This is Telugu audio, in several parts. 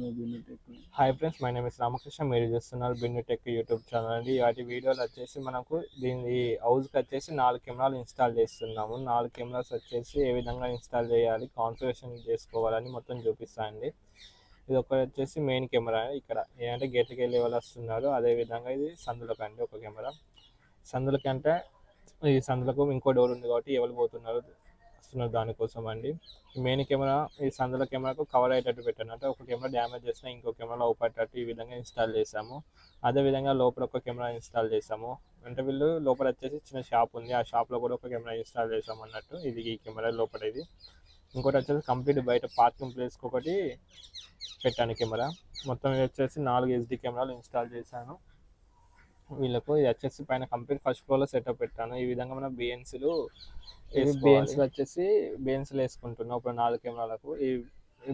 Hi friends my name is Ramakrishna మీరు చూస్తున్నారు బిన్ను టెక్ యూట్యూబ్ ఛానల్ అండి. వాటి వీడియోలు వచ్చేసి మనకు దీని హౌస్కి వచ్చేసి నాలుగు కెమెరాలు ఇన్స్టాల్ చేస్తున్నాము. నాలుగు కెమెరాస్ వచ్చేసి ఏ విధంగా ఇన్స్టాల్ చేయాలి కాన్ఫిగరేషన్ చేసుకోవాలని మొత్తం చూపిస్తాయండి ఇది ఒకటి వచ్చేసి మెయిన్ కెమెరా ఇక్కడ ఏంటంటే గేట్కి వెళ్ళే వాళ్ళు వస్తున్నారు. అదే విధంగా ఇది సందులకు అండి ఒక కెమెరా సందులకి అంటే ఈ సందులకు ఇంకో డోర్ ఉంది కాబట్టి ఎవరు పోతున్నారు? వస్తున్నారు దానికోసం అండి మెయిన్ కెమెరా ఈ సందుల కెమెరాకు కవర్ అయ్యేటట్టు పెట్టాను. అంటే ఒక కెమెరా డ్యామేజ్ చేసినా ఇంకో కెమెరా అవుపట్టేటట్టు ఈ విధంగా ఇన్స్టాల్ చేసాము అదే విధంగా లోపల ఒక కెమెరా ఇన్స్టాల్ చేసాము అంటే వీళ్ళు లోపల వచ్చేసి చిన్న షాప్ ఉంది. ఆ షాప్లో కూడా ఒక కెమెరా ఇన్స్టాల్ చేసాము అన్నట్టు. ఇది ఈ కెమెరా లోపల ఇది. ఇంకోటి వచ్చేసి కంప్లీట్ బయట పార్కింగ్ ప్లేస్కి ఒకటి పెట్టాను కెమెరా మొత్తం వచ్చేసి నాలుగు హెచ్డి కెమెరాలు ఇన్స్టాల్ చేశాను. వీళ్ళకు ఇది వచ్చేసి పైన కంప్లీట్ ఫస్ట్ ఫ్లోర్లో సెటప్ పెట్టాను. ఈ విధంగా మనం బిఎన్సీలు బిఎన్స్ వచ్చేసి బిఎన్సీలు వేసుకుంటున్నాం. ఇప్పుడు నాలుగు కెమెరాలకు. ఈ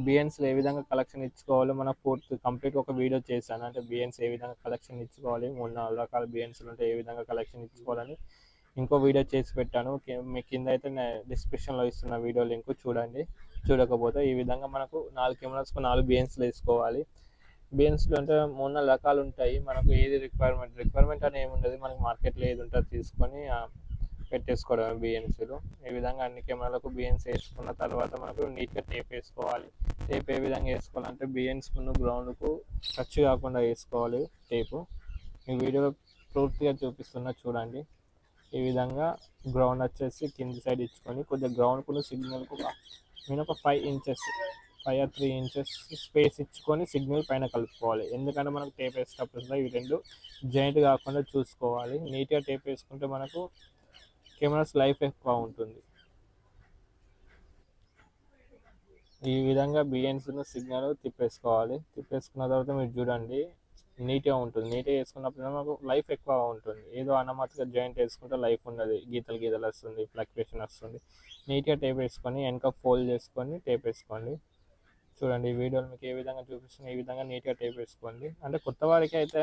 బిఎన్సీలు ఏ విధంగా కలెక్షన్ ఇచ్చుకోవాలో మన పూర్తి కంప్లీట్ ఒక వీడియో చేశాను. అంటే బిఎన్స్ ఏ విధంగా కలెక్షన్ ఇచ్చుకోవాలి మూడు నాలుగు రకాల బిఎన్సీలు ఉంటే ఏ విధంగా కలెక్షన్ ఇచ్చుకోవాలని ఇంకో వీడియో చేసి పెట్టాను. మీ కింద అయితే డిస్క్రిప్షన్లో ఇస్తున్న వీడియో లింక్ చూడండి. చూడకపోతే ఈ విధంగా మనకు నాలుగు కెమెరాస్కు నాలుగు బిఎన్స్లు వేసుకోవాలి. బీన్స్లో అంటే మూడు రకాలు ఉంటాయి. మనకు ఏది రిక్వైర్మెంట్ రిక్వైర్మెంట్ అని ఏముండదు మనకి మార్కెట్లో ఏది ఉంటుందో తీసుకొని పెట్టేసుకోవడం బిఎన్సీలు ఈ విధంగా అన్ని కెమెరాలకు బిఎన్స్ వేసుకున్న తర్వాత మనకు నీట్గా టేప్ వేసుకోవాలి. టేప్ ఏ విధంగా వేసుకోవాలంటే బిఎన్స్ ముందు గ్రౌండ్కు ఖర్చు కాకుండా వేసుకోవాలి టేపు. ఈ వీడియోలో పూర్తిగా చూపిస్తున్నా చూడండి. ఈ విధంగా గ్రౌండ్ వచ్చేసి కింది సైడ్ ఇచ్చుకొని కొద్దిగా గ్రౌండ్కు సిగ్నల్కు నేను ఒక five inches five or three inches space ఇచ్చుకొని సిగ్నల్ పైన కలుపుకోవాలి. ఎందుకంటే మనకు టేప్ వేసేటప్పుడు ఈ రెండు జాయింట్ కాకుండా చూసుకోవాలి. నీట్గా టేప్ వేసుకుంటే మనకు కెమెరాస్ లైఫ్ ఎక్కువ ఉంటుంది. ఈ విధంగా బిఎన్స్ సిగ్నల్ తిప్పేసుకోవాలి. తిప్పేసుకున్న తర్వాత మీరు చూడండి. నీట్గా ఉంటుంది. నీట్గా వేసుకున్నప్పుడు మాకు లైఫ్ ఎక్కువ ఉంటుంది. ఏదో అన్నమాతగా జాయింట్ వేసుకుంటే లైఫ్ ఉండదు. గీతలు గీతలు వస్తుంది ఫ్లక్చుయేషన్ వస్తుంది. నీట్గా టేప్ వేసుకొని వెనక ఫోల్డ్ చేసుకొని టేప్ వేసుకోండి. చూడండి ఈ వీడియోలు మీకు ఏ విధంగా చూపిస్తున్నా ఈ విధంగా నీట్గా టేప్ వేసుకోండి. అంటే కొత్త వారికి అయితే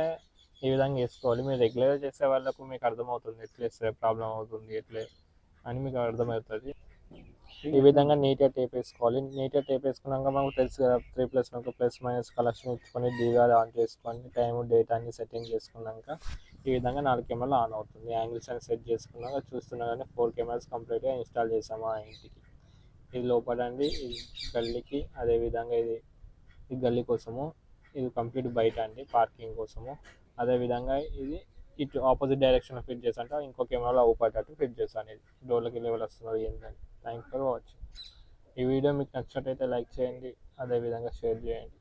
ఈ విధంగా వేసుకోవాలి. మీరు రెగ్యులర్గా చేసే వాళ్ళకు మీకు అర్థమవుతుంది ఎట్లా వేస్తే ప్రాబ్లం అవుతుంది ఎట్లే అని మీకు అర్థమవుతుంది. ఈ విధంగా నీట్గా టేప్ వేసుకోవాలి. నీట్గా టేప్ వేసుకున్నాక మనకు తెలుసు కదా త్రీ ప్లస్ ఒక ప్లస్ మైనస్ కలెక్షన్ ఇచ్చుకొని డీగా ఆన్ చేసుకొని టైం డేట్ అన్ని సెట్టింగ్ చేసుకున్నాక ఈ విధంగా నాలుగు కెమెరాలు ఆన్ అవుతుంది. యాంగిల్స్ అని సెట్ చేసుకున్నాక చూస్తున్నా కానీ ఫోర్ కెమెరాస్ కంప్లీట్గా ఇన్స్టాల్ చేసాము ఆ ఇంటికి. ఇది లోపలండి ఇది గల్లీకి అదే విధంగా ఇది ఈ గల్లీ కోసము ఇది కంప్లీట్ బయట అండి పార్కింగ్ కోసము. అదే విధంగా ఇది ఇటు ఆపోజిట్ డైరెక్షన్ ఫిట్ చేస్తా ఇంకో కెమెరాలో అవుపడేటట్టు ఫిట్ చేశాను ఇది. డోర్లకి లెవెల్ వస్తున్నది ఏంటంటే థ్యాంక్ ఫర్ వాచింగ్. ఈ వీడియో మీకు నచ్చినట్టయితే లైక్ చేయండి అదే విధంగా షేర్ చేయండి.